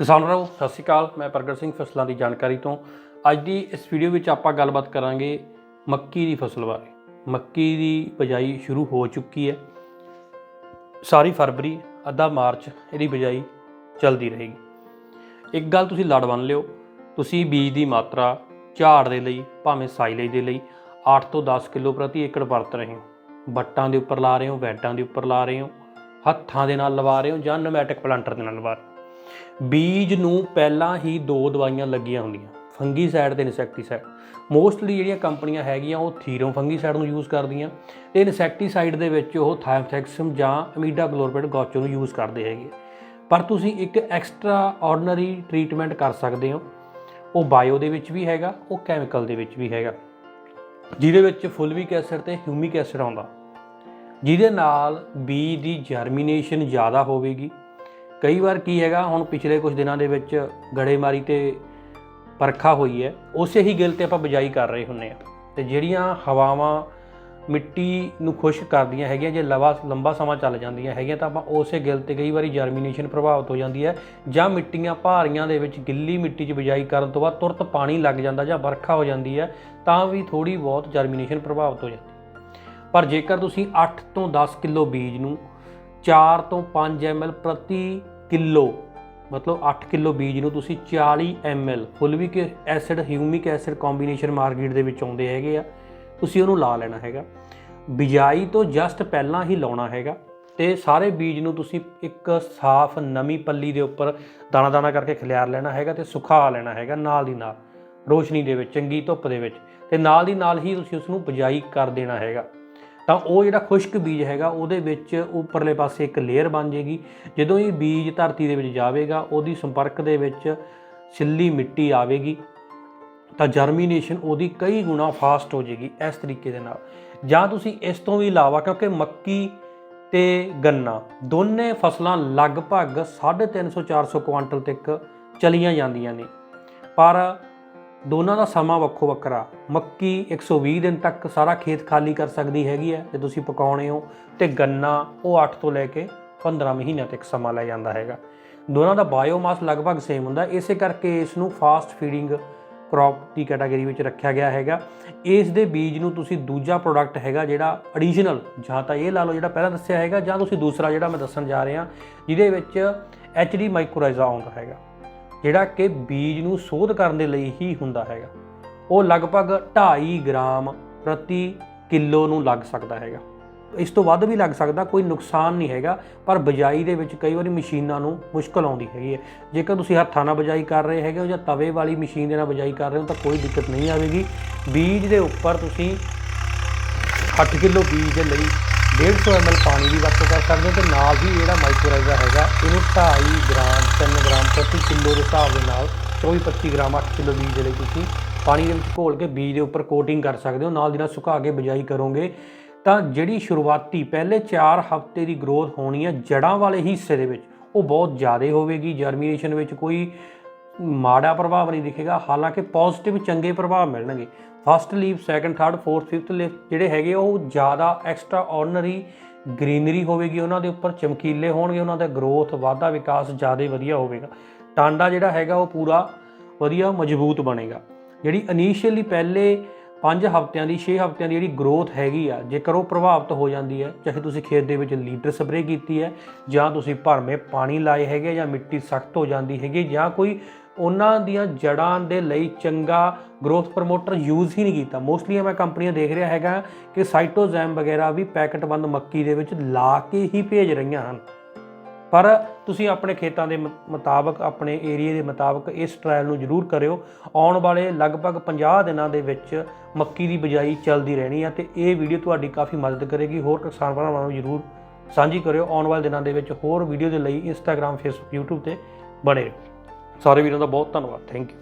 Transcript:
ਕਿਸਾਨ ਭਰਾਓ ਸਤਿ ਸ਼੍ਰੀ ਅਕਾਲ। ਮੈਂ ਪ੍ਰਗਟ ਸਿੰਘ ਫਸਲਾਂ ਦੀ ਜਾਣਕਾਰੀ ਤੋਂ। ਅੱਜ ਦੀ ਇਸ ਵੀਡੀਓ ਵਿੱਚ ਆਪਾਂ ਗੱਲਬਾਤ ਕਰਾਂਗੇ ਮੱਕੀ ਦੀ ਫਸਲ ਬਾਰੇ। ਮੱਕੀ ਦੀ ਬਿਜਾਈ ਸ਼ੁਰੂ ਹੋ ਚੁੱਕੀ ਹੈ। ਸਾਰੀ ਫਰਵਰੀ, ਅੱਧਾ ਮਾਰਚ ਇਹਦੀ ਬਿਜਾਈ ਚੱਲਦੀ ਰਹੇਗੀ। ਇੱਕ ਗੱਲ ਤੁਸੀਂ ਲੜ ਬੰਨ ਲਿਓ, ਤੁਸੀਂ ਬੀਜ ਦੀ ਮਾਤਰਾ ਝਾੜ ਦੇ ਲਈ, ਭਾਵੇਂ ਸਾਈਲੇਜ ਦੇ ਲਈ 8 ਤੋਂ 10 ਕਿਲੋ ਪ੍ਰਤੀ ਏਕੜ ਵਰਤ ਰਹੇ ਹੋ। ਬੱਟਾਂ ਦੇ ਉੱਪਰ ਲਾ ਰਹੇ ਹੋ, ਵੈਟਾਂ ਦੇ ਉੱਪਰ ਲਾ ਰਹੇ ਹੋ, ਹੱਥਾਂ ਦੇ ਨਾਲ ਲਵਾ ਰਹੇ ਹੋ ਜਾਂ ਨਮੈਟਿਕ ਪਲਾਂਟਰ ਦੇ ਨਾਲ ਲਵਾ ਰਹੇ ਹੋ। ਬੀਜ ਨੂੰ ਪਹਿਲਾਂ ਹੀ ਦੋ ਦਵਾਈਆਂ ਲੱਗੀਆਂ ਹੁੰਦੀਆਂ, ਫੰਗੀਸਾਈਡ ਤੇ ਇਨਸੈਕਟੀਸਾਈਡ। ਮੋਸਟਲੀ ਜਿਹੜੀਆਂ ਕੰਪਨੀਆਂ ਹੈਗੀਆਂ, ਉਹ ਥੀਰਮ ਫੰਗੀਸਾਈਡ ਨੂੰ ਯੂਜ਼ ਕਰਦੀਆਂ। ਤੇ ਇਨਸੈਕਟੀਸਾਈਡ ਦੇ ਵਿੱਚ ਉਹ ਥਾਇਮਥੈਕਸਮ ਜਾਂ ਅਮੀਡਾਕਲੋਰਪੇਟ ਗੋਚੋ ਨੂੰ ਯੂਜ਼ ਕਰਦੇ ਹੈਗੇ। ਪਰ ਤੁਸੀਂ ਇੱਕ ਐਕਸਟਰਾ ਆਰਡੀਨਰੀ ਟਰੀਟਮੈਂਟ ਕਰ ਸਕਦੇ ਹੋ। ਉਹ ਬਾਇਓ ਦੇ ਵਿੱਚ ਵੀ ਹੈਗਾ, ਉਹ ਕੈਮੀਕਲ ਦੇ ਵਿੱਚ ਵੀ ਹੈਗਾ। ਜਿਹਦੇ ਵਿੱਚ ਫੁਲਵਿਕ ਐਸਿਡ ਤੇ ਹਿਊਮਿਕ ਐਸਿਡ ਆਉਂਦਾ। ਜਿਹਦੇ ਨਾਲ ਬੀਜ ਦੀ ਜਰਮੀਨੇਸ਼ਨ ਜ਼ਿਆਦਾ ਹੋਵੇਗੀ। ਕਈ ਵਾਰ ਕੀ ਹੈਗਾ, ਹੁਣ ਪਿਛਲੇ ਕੁਝ ਦਿਨਾਂ ਦੇ ਵਿੱਚ ਗੜੇਮਾਰੀ ਤੇ ਪਰਖਾ ਹੋਈ ਹੈ, ਉਸੇ ਹੀ ਗਿਲ ਤੇ ਆਪਾਂ ਬਿਜਾਈ ਕਰ ਰਹੇ ਹੁੰਨੇ ਆ ਤੇ ਜਿਹੜੀਆਂ ਹਵਾਵਾਂ ਮਿੱਟੀ ਨੂੰ ਖੁਸ਼ਕ ਕਰਦੀਆਂ ਹੈਗੀਆਂ, ਜੇ ਲਵਾ ਲੰਬਾ ਸਮਾਂ ਚੱਲ ਜਾਂਦੀਆਂ ਹੈਗੀਆਂ, ਤਾਂ ਆਪਾਂ ਉਸੇ ਗਿਲ ਤੇ ਕਈ ਵਾਰੀ ਜਰਮੀਨੇਸ਼ਨ ਪ੍ਰਭਾਵਿਤ ਹੋ ਜਾਂਦੀ ਹੈ, ਜਾਂ ਮਿੱਟੀਆਂ ਭਾਰੀਆਂ ਦੇ ਵਿੱਚ ਗਿੱਲੀ ਮਿੱਟੀ 'ਚ ਬਿਜਾਈ ਕਰਨ ਤੋਂ ਬਾਅਦ ਤੁਰਤ ਪਾਣੀ ਲੱਗ ਜਾਂਦਾ ਜਾਂ ਵਰਖਾ ਹੋ ਜਾਂਦੀ ਹੈ, ਤਾਂ ਵੀ ਥੋੜੀ ਬਹੁਤ ਜਰਮੀਨੇਸ਼ਨ ਪ੍ਰਭਾਵਿਤ ਹੋ ਜਾਂਦੀ ਪਰ ਜੇਕਰ ਤੁਸੀਂ 8 ਤੋਂ 10 ਕਿਲੋ ਬੀਜ ਨੂੰ 4 ਤੋਂ 5 ml ਪ੍ਰਤੀ ਕਿਲੋ, ਮਤਲਬ 8 ਕਿਲੋ ਬੀਜ ਨੂੰ ਤੁਸੀਂ 40 ml fulvic acid, humic acid combination market ਦੇ ਵਿੱਚ ਆਉਂਦੇ ਹੈਗੇ ਆ, ਤੁਸੀਂ ਉਹਨੂੰ ਲਾ ਲੈਣਾ ਹੈਗਾ। ਬਿਜਾਈ ਤੋਂ ਜਸਟ ਪਹਿਲਾਂ ਹੀ ਲਾਉਣਾ ਹੈਗਾ ਤੇ ਸਾਰੇ ਬੀਜ ਨੂੰ ਤੁਸੀਂ ਇੱਕ ਸਾਫ਼ ਨਵੀਂ ਪੱਲੀ ਦੇ ਉੱਪਰ ਦਾਣਾ ਦਾਣਾ ਕਰਕੇ ਖਿਲਾਰ ਲੈਣਾ ਹੈਗਾ ਤੇ ਸੁਖਾ ਲੈਣਾ ਹੈਗਾ ਨਾਲ ਦੀ ਨਾਲ, ਰੋਸ਼ਨੀ ਦੇ ਵਿੱਚ, ਚੰਗੀ ਧੁੱਪ ਦੇ ਵਿੱਚ ਤੇ ਨਾਲ ਦੀ ਨਾਲ ਹੀ ਤੁਸੀਂ ਉਸ ਨੂੰ ਬਿਜਾਈ ਕਰ ਦੇਣਾ ਹੈਗਾ। ਤਾਂ ਉਹ ਜਿਹੜਾ ਖੁਸ਼ਕ ਬੀਜ ਹੈਗਾ, ਉਹਦੇ ਵਿੱਚ ਉੱਪਰਲੇ ਪਾਸੇ ਇੱਕ ਲੇਅਰ ਬਣ ਜੇਗੀ। ਜਦੋਂ ਇਹ ਬੀਜ ਧਰਤੀ ਦੇ ਵਿੱਚ ਜਾਵੇਗਾ, ਉਹਦੀ ਸੰਪਰਕ ਦੇ ਵਿੱਚ ਸਿੱਲੀ ਮਿੱਟੀ ਆਵੇਗੀ, ਤਾਂ ਜਰਮੀਨੇਸ਼ਨ ਉਹਦੀ ਕਈ ਗੁਣਾ ਫਾਸਟ ਹੋ ਜੇਗੀ ਇਸ ਤਰੀਕੇ ਦੇ ਨਾਲ। ਜਾਂ ਤੁਸੀਂ ਇਸ ਤੋਂ ਵੀ ਇਲਾਵਾ, ਕਿਉਂਕਿ ਮੱਕੀ ਤੇ ਗੰਨਾ ਦੋਨੇ ਫਸਲਾਂ ਲਗਭਗ 350 400 ਕੁਆਂਟਲ ਤੱਕ ਚਲੀਆਂ ਜਾਂਦੀਆਂ ਨੇ। ਪਰ ਦੋਨਾਂ ਦਾ ਸਮਾਂ ਵੱਖੋ ਵੱਖਰਾ। ਮੱਕੀ 120 ਦਿਨ ਤੱਕ ਸਾਰਾ ਖੇਤ ਖਾਲੀ ਕਰ ਸਕਦੀ ਹੈਗੀ ਹੈ ਜੇ ਤੁਸੀਂ ਪਕਾਉਣੇ ਹੋ ਤੇ ਗੰਨਾ ਉਹ 8 ਤੋਂ ਲੈ ਕੇ 15 ਮਹੀਨਿਆਂ ਤੱਕ ਸਮਾਂ ਲੈ ਜਾਂਦਾ ਹੈਗਾ। ਦੋਨਾਂ ਦਾ ਬਾਇਓਮਾਸ ਲਗਭਗ ਸੇਮ ਹੁੰਦਾ। ਇਸੇ ਕਰਕੇ ਇਸ ਨੂੰ ਫਾਸਟ ਫੀਡਿੰਗ ਕ੍ਰੌਪ ਦੀ ਕੈਟਾਗਰੀ ਵਿੱਚ ਰੱਖਿਆ ਗਿਆ ਹੈਗਾ। ਇਸ ਦੇ ਬੀਜ ਨੂੰ ਤੁਸੀਂ ਦੂਜਾ ਪ੍ਰੋਡਕਟ ਹੈਗਾ ਜਿਹੜਾ ਐਡੀਸ਼ਨਲ ਜਾਂ ਤਾਂ ਇਹ ਲਾ ਲਓ ਜਿਹੜਾ ਪਹਿਲਾਂ ਦੱਸਿਆ ਹੈਗਾ, ਜਾਂ ਤੁਸੀਂ ਦੂਸਰਾ ਜਿਹੜਾ ਮੈਂ ਦੱਸਣ ਜਾ ਰਿਹਾ, ਜਿਹਦੇ ਵਿੱਚ ਐਚਡੀ ਮਾਈਕਰੋਰਾਈਜ਼ਾ ਆਉਂਦਾ ਹੈਗਾ। ਜਿਹੜਾ ਕਿ ਬੀਜ ਨੂੰ ਸੋਧ ਕਰਨ ਦੇ ਲਈ ਹੀ ਹੁੰਦਾ ਹੈਗਾ। ਉਹ ਲਗਭਗ 2.5 ਗ੍ਰਾਮ ਪ੍ਰਤੀ ਕਿਲੋ ਨੂੰ ਲੱਗ ਸਕਦਾ ਹੈਗਾ। ਇਸ ਤੋਂ ਵੱਧ ਵੀ ਲੱਗ ਸਕਦਾ, ਕੋਈ ਨੁਕਸਾਨ ਨਹੀਂ ਹੈਗਾ, ਪਰ ਬਜਾਈ ਦੇ ਵਿੱਚ ਕਈ ਵਾਰੀ ਮਸ਼ੀਨਾਂ ਨੂੰ ਮੁਸ਼ਕਲ ਆਉਂਦੀ ਹੈਗੀ ਹੈ। ਜੇਕਰ ਤੁਸੀਂ ਹੱਥਾਂ ਨਾਲ ਬਜਾਈ ਕਰ ਰਹੇ ਹੈਗੇ ਹੋ ਜਾਂ ਤਵੇ ਵਾਲੀ ਮਸ਼ੀਨ ਦੇ ਨਾਲ ਬਜਾਈ ਕਰ ਰਹੇ ਹੋ ਤਾਂ ਕੋਈ ਦਿੱਕਤ ਨਹੀਂ ਆਵੇਗੀ। ਬੀਜ ਦੇ ਉੱਪਰ ਤੁਸੀਂ 8 ਕਿਲੋ ਬੀਜ ਦੇ ਲਈ 150 ml ਪਾਣੀ ਦੀ ਵਰਤੋਂ ਕਰ ਸਕਦੇ ਹੋ ਤੇ ਨਾਲ ਹੀ ਜਿਹੜਾ ਮਾਈਕਰੋਰਾਈਜ਼ਾ ਹੈਗਾ, ਇਹਨੂੰ 2.5 ਗ੍ਰਾਮ 3 ਗ੍ਰਾਮ ਪ੍ਰਤੀ ਕਿਲੋ ਦੇ ਹਿਸਾਬ ਦੇ ਨਾਲ 24-25 ਗ੍ਰਾਮ 8 ਕਿਲੋ ਬੀਜ ਦੇ ਲਈ ਤੁਸੀਂ ਪਾਣੀ ਦੇ ਵਿੱਚ ਘੋਲ ਕੇ ਬੀਜ ਦੇ ਉੱਪਰ ਕੋਟਿੰਗ ਕਰ ਸਕਦੇ ਹੋ, ਨਾਲ ਦੀ ਨਾਲ ਸੁਕਾ ਕੇ ਬਿਜਾਈ ਕਰੋਗੇ, ਤਾਂ ਜਿਹੜੀ ਸ਼ੁਰੂਆਤੀ ਪਹਿਲੇ 4 ਹਫ਼ਤੇ ਦੀ ਗਰੋਥ ਹੋਣੀ ਹੈ ਜੜਾਂ ਵਾਲੇ ਹਿੱਸੇ ਦੇ ਵਿੱਚ, ਉਹ ਬਹੁਤ ਜ਼ਿਆਦਾ ਹੋਵੇਗੀ ਜਰਮੀਨੇਸ਼ਨ ਵਿੱਚ ਕੋਈ ਮਾੜਾ ਪ੍ਰਭਾਵ ਨਹੀਂ ਦਿਖੇਗਾ, ਹਾਲਾਂਕਿ ਪੋਜ਼ਿਟਿਵ ਚੰਗੇ ਪ੍ਰਭਾਵ ਮਿਲਣਗੇ। First leaf second third fourth fifth leaf ਜਿਹੜੇ ਹੈਗੇ ਉਹ ਜ਼ਿਆਦਾ ਐਕਸਟਰਾ ਆਰਡੀਨਰੀ ਗ੍ਰੀਨਰੀ ਹੋਵੇਗੀ ਉਹਨਾਂ ਦੇ ਉੱਪਰ, ਚਮਕੀਲੇ ਹੋਣਗੇ ਉਹਨਾਂ ਦਾ ਗਰੋਥ ਵਾਧਾ ਵਿਕਾਸ ਜ਼ਿਆਦਾ ਵਧੀਆ ਹੋਵੇਗਾ। ਟਾਂਡਾ ਜਿਹੜਾ ਹੈਗਾ, ਉਹ ਪੂਰਾ ਵਧੀਆ, ਮਜ਼ਬੂਤ ਬਣੇਗਾ। ਜਿਹੜੀ ਇਨੀਸ਼ੀਅਲੀ ਪਹਿਲੇ 5 ਹਫ਼ਤਿਆਂ ਦੀ 6 ਹਫ਼ਤਿਆਂ ਦੀ ਜਿਹੜੀ ਗਰੋਥ ਹੈਗੀ ਆ, ਜੇਕਰ ਉਹ ਪ੍ਰਭਾਵਿਤ ਹੋ ਜਾਂਦੀ ਹੈ, ਚਾਹੇ ਤੁਸੀਂ ਖੇਤ ਦੇ ਵਿੱਚ ਲੀਟਰ ਸਪਰੇਅ ਕੀਤੀ ਹੈ, ਜਾਂ ਤੁਸੀਂ ਭਰਮੇ ਪਾਣੀ ਲਾਏ ਹੈਗੇ ਜਾਂ ਮਿੱਟੀ ਸਖਤ ਹੋ ਜਾਂਦੀ ਹੈਗੀ, ਜਾਂ ਕੋਈ ਉਹਨਾਂ ਦੀਆਂ ਜੜਾਂ ਦੇ ਲਈ ਚੰਗਾ ਗਰੋਥ ਪ੍ਰਮੋਟਰ ਯੂਜ਼ ਹੀ ਨਹੀਂ ਕੀਤਾ। ਮੋਸਟਲੀ ਮੈਂ ਕੰਪਨੀਆਂ ਦੇਖ ਰਿਹਾ ਹੈਗਾ ਕਿ ਸਾਈਟੋਜ਼ੈਮ ਵਗੈਰਾ ਵੀ ਪੈਕਟਬੰਦ ਮੱਕੀ ਦੇ ਵਿੱਚ ਲਾ ਕੇ ਹੀ ਭੇਜ ਰਹੀਆਂ ਹਨ। ਪਰ ਤੁਸੀਂ ਆਪਣੇ ਖੇਤਾਂ ਦੇ ਮੁਤਾਬਕ, ਆਪਣੇ ਏਰੀਆ ਦੇ ਮੁਤਾਬਕ ਇਸ ਟ੍ਰਾਇਲ ਨੂੰ ਜ਼ਰੂਰ ਕਰਿਓ। ਆਉਣ ਵਾਲੇ ਲਗਭਗ 50 ਦਿਨਾਂ ਦੇ ਵਿੱਚ ਮੱਕੀ ਦੀ ਬਿਜਾਈ ਚੱਲਦੀ ਰਹਿਣੀ ਆ ਤੇ ਇਹ ਵੀਡੀਓ ਤੁਹਾਡੀ ਕਾਫੀ ਮਦਦ ਕਰੇਗੀ। ਹੋਰ ਕਿਸਾਨ ਭਰਾਵਾਂ ਨੂੰ ਜ਼ਰੂਰ ਸਾਂਝੀ ਕਰਿਓ। ਆਉਣ ਵਾਲੇ ਦਿਨਾਂ ਦੇ ਵਿੱਚ ਹੋਰ ਵੀਡੀਓ ਦੇ ਲਈ ਇੰਸਟਾਗ੍ਰam ਫੇਸਬੁੱਕ YouTube ਤੇ ਬਣੇ ਰਹੋ। ਸਾਰੇ ਵੀਰਾਂ ਦਾ ਬਹੁਤ ਧੰਨਵਾਦ। Thank you